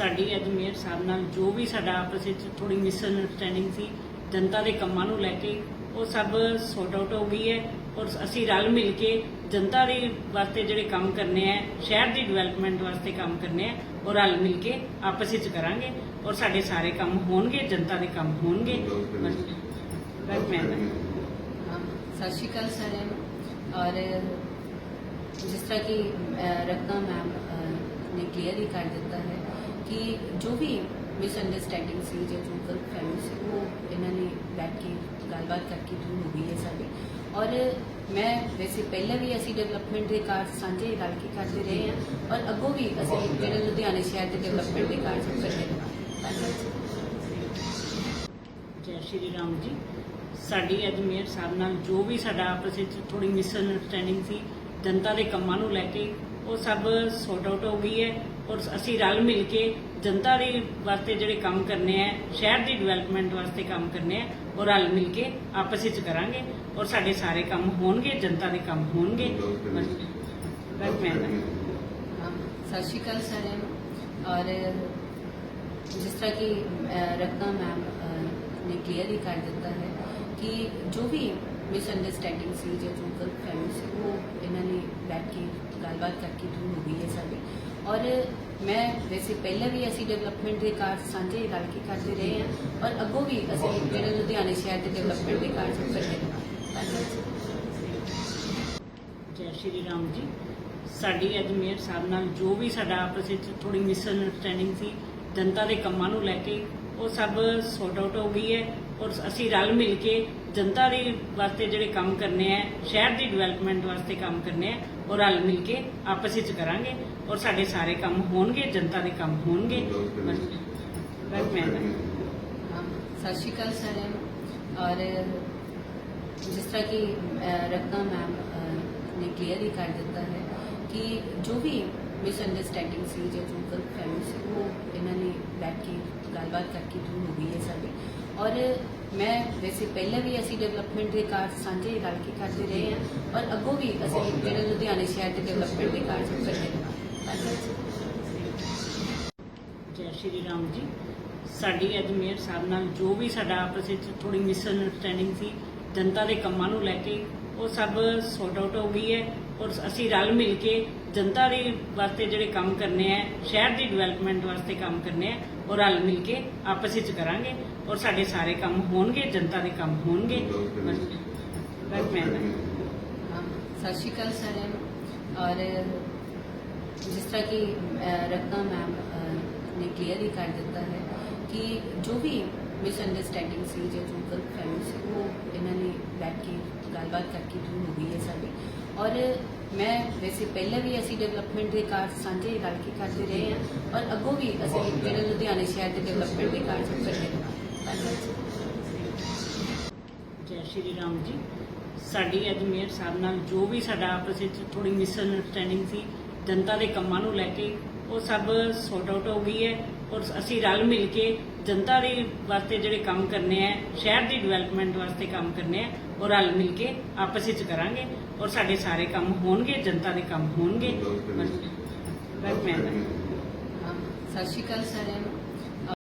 ਸਾਡੀ ਅੱਜ ਮੇਅਰ ਸਾਹਿਬ ਨਾਲ ਜੋ ਵੀ ਸਾਡਾ ਆਪਸ ਵਿੱਚ ਥੋੜੀ ਮਿਸਅੰਡਰਸਟੈਂਡਿੰਗ ਸੀ ਜਨਤਾ ਦੇ ਕੰਮਾਂ ਨੂੰ ਲੈ ਕੇ ਉਹ ਸਭ ਸੌਟ ਆਊਟ ਹੋ ਗਈ ਹੈ ਔਰ ਅਸੀਂ ਰਲ ਮਿਲ ਕੇ ਜਨਤਾ ਦੇ ਵਾਸਤੇ ਜਿਹੜੇ ਕੰਮ ਕਰਨੇ ਆ ਸ਼ਹਿਰ ਦੀ ਡਿਵੈਲਪਮੈਂਟ ਵਾਸਤੇ ਕੰਮ ਕਰਨੇ ਆ ਔਰ ਰਲ ਮਿਲ ਕੇ ਆਪਸ ਵਿੱਚ ਕਰਾਂਗੇ ਔਰ ਸਾਡੇ ਸਾਰੇ ਕੰਮ ਹੋਣਗੇ ਜਨਤਾ ਦੇ ਕੰਮ ਹੋਣਗੇ। ਬਸ ਮੈਂ ਸਤਿ ਸ਼੍ਰੀ ਅਕਾਲ ਸਾਰਿਆਂ ਨੂੰ। ਔਰ ਜਿਸ ਤਰ੍ਹਾਂ ਕਿ ਅਹ, ਮੈਮ ਨੇ ਕਲੀਅਰ ਹੀ ਕਰ ਦਿੱਤਾ ਹੈ। ਕਿ ਜੋ ਵੀ ਮਿਸਅੰਡਰਸਟੈਂਡਿੰਗ ਸੀ ਜਾਂ ਜੋ ਗਲਤ ਫਹਿਮੀ ਸੀ, ਉਹ ਇਹਨਾਂ ਨੇ ਬੈਠ ਕੇ ਗੱਲਬਾਤ ਕਰਕੇ ਦੂਰ ਹੋ ਗਈ ਹੈ ਸਾਡੀ। ਔਰ ਮੈਂ ਵੈਸੇ ਪਹਿਲਾਂ ਵੀ ਅਸੀਂ ਡਿਵੈਲਪਮੈਂਟ ਦੇ ਕਾਰਜ ਸਾਂਝੇ ਰਲ ਕੇ ਕਰਦੇ ਰਹੇ ਹਾਂ ਔਰ ਅੱਗੋਂ ਵੀ ਅਸੀਂ ਜਿਹੜੇ ਲੁਧਿਆਣੇ ਸ਼ਹਿਰ ਦੇ ਡਿਵੈਲਪਮੈਂਟ ਦੇ ਕਾਰਜ ਕਰਦੇ ਰਹਾਂਗੇ ਧੰਨਵਾਦ ਜੈ। ਸ਼੍ਰੀ ਰਾਮ ਜੀ। ਸਾਡੀ ਅੱਜ ਮੇਅਰ ਸਾਹਿਬ ਨਾਲ ਜੋ ਵੀ ਸਾਡਾ ਆਪਸ ਵਿੱਚ ਥੋੜੀ ਮਿਸਅੰਡਰਸਟੈਂਡਿੰਗ ਸੀ, ਜਨਤਾ ਦੇ ਕੰਮਾਂ ਨੂੰ ਲੈ ਕੇ ਉਹ ਸਭ ਸੌਟ ਆਊਟ ਹੋ ਗਈ ਹੈ ਔਰ ਅਸੀਂ ਰਲ ਮਿਲ ਕੇ ਜਨਤਾ ਦੇ ਵਾਸਤੇ ਜਿਹੜੇ ਕੰਮ ਕਰਨੇ ਆ ਸ਼ਹਿਰ ਦੀ ਡਿਵੈਲਪਮੈਂਟ ਵਾਸਤੇ ਕੰਮ ਕਰਨੇ ਆ ਔਰ ਰਲ ਮਿਲ ਕੇ ਆਪਸ ਵਿੱਚ ਕਰਾਂਗੇ ਔਰ ਸਾਡੇ ਸਾਰੇ ਕੰਮ ਹੋਣਗੇ ਜਨਤਾ ਦੇ ਕੰਮ ਹੋਣਗੇ। ਬਸ ਮੈਂ ਸਤਿ ਸ਼੍ਰੀ ਅਕਾਲ ਸਾਰਿਆਂ ਨੂੰ। ਔਰ ਜਿਸ ਤਰ੍ਹਾਂ ਕਿ ਅਹ, ਰਤਨਾ ਮੈਮ ਨੇ ਕਲੀਅਰ ਹੀ ਕਰ ਦਿੱਤਾ ਹੈ ਕਿ ਜੋ ਵੀ ਮਿਸਅੰਡਰਸਟੈਂਡਿੰਗ ਸੀ ਜਾਂ ਜੋ ਗਲਤ ਫਹਿਮੀ ਸੀ ਉਹ ਇਹਨਾਂ ਨੇ ਬੈਠ ਕੇ ਗੱਲਬਾਤ ਕਰਕੇ ਦੂਰ ਹੋ ਗਈ ਹੈ ਸਾਡੀ ਔਰ ਮੈਂ ਵੈਸੇ ਪਹਿਲਾਂ ਵੀ ਅਸੀਂ ਡਿਵੈਲਪਮੈਂਟ ਦੇ ਕਾਰਜ ਸਾਂਝੇ ਰਲ ਕੇ ਕਰਦੇ ਰਹੇ ਹਾਂ ਔਰ ਅੱਗੋਂ ਵੀ ਅਸੀਂ ਜਿਹੜੇ ਲੁਧਿਆਣੇ ਸ਼ਹਿਰ ਦੇ ਡਿਵੈਲਪਮੈਂਟ ਦੇ ਕਾਰਜ ਕਰਦੇ ਰਹਾਂਗੇ ਧੰਨਵਾਦ ਜੈ ਸ਼੍ਰੀ ਰਾਮ ਜੀ ਸਾਡੀ ਅੱਜ ਮੇਅਰ ਸਾਹਿਬ ਨਾਲ ਜੋ ਵੀ ਸਾਡਾ ਆਪਸ ਵਿੱਚ ਥੋੜੀ ਮਿਸਅੰਡਰਸਟੈਂਡਿੰਗ ਸੀ ਜਨਤਾ ਦੇ ਕੰਮਾਂ ਨੂੰ ਲੈ ਕੇ ਉਹ ਸਭ ਸੌਟ ਆਊਟ ਹੋ ਗਈ ਹੈ ਔਰ ਅਸੀਂ ਰਲ ਮਿਲ ਕੇ ਜਨਤਾ ਦੇ ਵਾਸਤੇ ਜਿਹੜੇ ਕੰਮ ਕਰਨੇ ਆ ਸ਼ਹਿਰ ਦੀ ਡਿਵੈਲਪਮੈਂਟ ਵਾਸਤੇ ਕੰਮ ਕਰਨੇ ਆ ਔਰ ਰਲ ਮਿਲ ਕੇ ਆਪਸ ਵਿੱਚ ਕਰਾਂਗੇ ਔਰ ਸਾਡੇ ਸਾਰੇ ਕੰਮ ਹੋਣਗੇ ਜਨਤਾ ਦੇ ਕੰਮ ਹੋਣਗੇ। ਬਸ ਮੈਂ ਹਾਂ, ਸਤਿ ਸ਼੍ਰੀ ਅਕਾਲ ਸਾਰਿਆਂ ਨੂੰ। ਔਰ ਜਿਸ ਤਰ੍ਹਾਂ ਕਿ ਅਹ, ਮੈਮ ਨੇ ਕਲੀਅਰ ਹੀ ਕਰ ਦਿੱਤਾ ਹੈ ਕਿ ਜੋ ਵੀ ਮਿਸਅੰਡਰਸਟੈਂਡਿੰਗ ਸੀ ਜਾਂ ਜੋ ਗਲਤ ਫਹਿਮੀ ਸੀ ਉਹ ਇਹਨਾਂ ਨੇ ਬੈਠ ਕੇ ਗੱਲਬਾਤ ਕਰਕੇ ਦੂਰ ਹੋ ਗਈ ਹੈ ਸਾਡੀ ਔਰ ਮੈਂ ਵੈਸੇ ਪਹਿਲਾਂ ਵੀ ਅਸੀਂ ਡਿਵੈਲਪਮੈਂਟ ਦੇ ਕਾਰਜ ਸਾਂਝੇ ਰਲ ਕੇ ਕਰਦੇ ਰਹੇ ਹਾਂ ਔਰ ਅੱਗੋਂ ਵੀ ਅਸੀਂ ਜਿਹੜੇ ਲੁਧਿਆਣੇ ਸ਼ਹਿਰ ਦੇ ਡਿਵੈਲਪਮੈਂਟ ਦੇ ਕਾਰਜ ਕਰਦੇ ਰਹਾਂਗੇ ਧੰਨਵਾਦ ਜੈ। ਸ਼੍ਰੀ ਰਾਮ ਜੀ। ਸਾਡੀ ਅੱਜ ਮੇਅਰ ਸਾਹਿਬ ਨਾਲ ਜੋ ਵੀ ਸਾਡਾ ਆਪਸ ਵਿੱਚ ਥੋੜੀ ਮਿਸਅੰਡਰਸਟੈਂਡਿੰਗ ਸੀ, ਜਨਤਾ ਦੇ ਕੰਮਾਂ ਨੂੰ ਲੈ ਕੇ, ਉਹ ਸਭ ਸੌਟ ਆਊਟ ਹੋ ਗਈ ਹੈ। ਔਰ ਅਸੀਂ ਰਲ ਮਿਲ ਕੇ ਜਨਤਾ ਦੇ ਵਾਸਤੇ ਜਿਹੜੇ ਕੰਮ ਕਰਨੇ ਆ ਸ਼ਹਿਰ ਦੀ ਡਿਵੈਲਪਮੈਂਟ ਵਾਸਤੇ ਕੰਮ ਕਰਨੇ ਆ ਔਰ ਰਲ ਮਿਲ ਕੇ ਆਪਸ ਵਿੱਚ ਕਰਾਂਗੇ ਔਰ ਸਾਡੇ ਸਾਰੇ ਕੰਮ ਹੋਣਗੇ ਜਨਤਾ ਦੇ ਕੰਮ ਹੋਣਗੇ। ਬਸ ਮੈਂ ਸਤਿ ਸ਼੍ਰੀ ਅਕਾਲ ਸਾਰਿਆਂ ਨੂੰ। ਔਰ ਜਿਸ ਤਰ੍ਹਾਂ ਕਿ ਅਹ, ਰਤਨਾ ਮੈਮ ਨੇ ਕਲੀਅਰ ਹੀ ਕਰ ਦਿੱਤਾ ਹੈ ਕਿ ਜੋ ਵੀ ਮਿਸਅੰਡਰਸਟੈਂਡਿੰਗ ਸੀ ਜਾਂ ਜੋ ਗਲਤ ਫਹਿਮੀ ਸੀ ਉਹ ਇਹਨਾਂ ਨੇ ਬੈਠ ਕੇ ਗੱਲਬਾਤ ਕਰਕੇ ਦੂਰ ਹੋ ਗਈ ਹੈ ਸਾਡੀ। ਔਰ ਮੈਂ ਵੈਸੇ ਪਹਿਲਾਂ ਵੀ ਅਸੀਂ ਡਿਵੈਲਪਮੈਂਟ ਦੇ ਕਾਰਜ ਸਾਂਝੇ ਰਲ ਕੇ ਕਰਦੇ ਰਹੇ ਹਾਂ ਔਰ ਅੱਗੋਂ ਵੀ ਅਸੀਂ ਜਿਹੜੇ ਲੁਧਿਆਣੇ ਸ਼ਹਿਰ ਦੇ ਡਿਵੈਲਪਮੈਂਟ ਦੇ ਕਾਰਜ ਕਰਦੇ ਰਹਾਂਗੇ ਧੰਨਵਾਦ ਜੈ ਸ਼੍ਰੀ ਰਾਮ ਜੀ। ਸਾਡੀ ਅੱਜ ਮੇਅਰ ਸਾਹਿਬ ਨਾਲ ਜੋ ਵੀ ਸਾਡਾ ਆਪਸ ਵਿੱਚ ਥੋੜੀ ਮਿਸਅੰਡਰਸਟੈਂਡਿੰਗ ਸੀ, ਜਨਤਾ ਦੇ ਕੰਮਾਂ ਨੂੰ ਲੈ ਕੇ, ਉਹ ਸਭ ਸੌਟ ਆਊਟ ਹੋ ਗਈ ਹੈ। ਔਰ ਅਸੀਂ ਰਲ ਮਿਲ ਕੇ ਜਨਤਾ ਦੇ ਵਾਸਤੇ ਜਿਹੜੇ ਕੰਮ ਕਰਨੇ ਆ ਸ਼ਹਿਰ ਦੀ ਡਿਵੈਲਪਮੈਂਟ ਵਾਸਤੇ ਕੰਮ ਕਰਨੇ ਆ ਔਰ ਰਲ ਮਿਲ ਕੇ ਆਪਸ ਵਿੱਚ ਕਰਾਂਗੇ ਔਰ ਸਾਡੇ ਸਾਰੇ ਕੰਮ ਹੋਣਗੇ ਜਨਤਾ ਦੇ ਕੰਮ ਹੋਣਗੇ। ਬਸ ਮੈਂ ਸਤਿ ਸ਼੍ਰੀ ਅਕਾਲ ਸਾਰਿਆਂ ਨੂੰ।